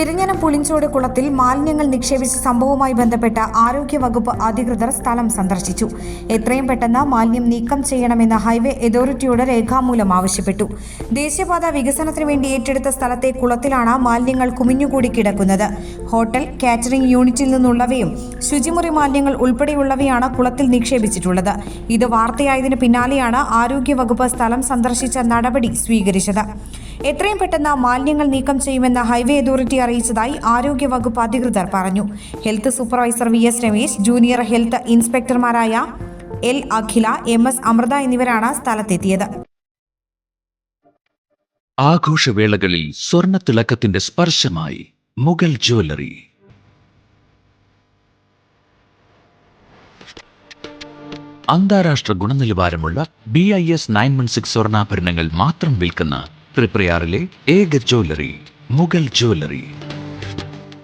പെരിഞ്ഞനം പുളിഞ്ചോട് കുളത്തിൽ മാലിന്യങ്ങൾ നിക്ഷേപിച്ച സംഭവവുമായി ബന്ധപ്പെട്ട ആരോഗ്യവകുപ്പ് അധികൃതർ സ്ഥലം സന്ദർശിച്ചു. എത്രയും പെട്ടെന്ന് മാലിന്യം നീക്കം ചെയ്യണമെന്ന് ഹൈവേ അതോറിറ്റിയോട് രേഖാമൂലം ആവശ്യപ്പെട്ടു. ദേശീയപാത വികസനത്തിന് വേണ്ടി ഏറ്റെടുത്ത സ്ഥലത്തെ കുളത്തിലാണ് മാലിന്യങ്ങൾ കുമിഞ്ഞുകൂടി കിടക്കുന്നത്. ഹോട്ടൽ കാറ്ററിംഗ് യൂണിറ്റിൽ നിന്നുള്ളവയും ശുചിമുറി മാലിന്യങ്ങൾ ഉൾപ്പെടെയുള്ളവയാണ് കുളത്തിൽ നിക്ഷേപിച്ചിട്ടുള്ളത്. ഇത് വാർത്തയായതിനു പിന്നാലെയാണ് ആരോഗ്യവകുപ്പ് സ്ഥലം സന്ദർശിച്ച നടപടി സ്വീകരിച്ചത്. എത്രയും പെട്ടെന്ന് മാലിന്യങ്ങൾ നീക്കം ചെയ്യുമെന്ന് ഹൈവേ അതോറിറ്റി അറിയിച്ചതായി ആരോഗ്യവകുപ്പ് അധികൃതർ പറഞ്ഞു. Health supervisor V S Ramesh junior health ഇൻസ്പെക്ടർമാരായ L Akhila M S Amrutha എന്നിവരാണ് സ്ഥലത്തെത്തിയത്. ആഘോഷവേളകളിൽ സ്വർണത്തിളക്കത്തിന്റെ സ്പർശമായി മുഗൾ ജ്വല്ലറി. അന്താരാഷ്ട്ര ഗുണനിലവാരമുള്ള B I S nine one six സ്വർണാഭരണങ്ങൾ മാത്രം വിൽക്കുന്ന ത്രിപ്രയാറിലെ ഏക ജ്വല്ലറി മുഗൾ ജ്വല്ലറി.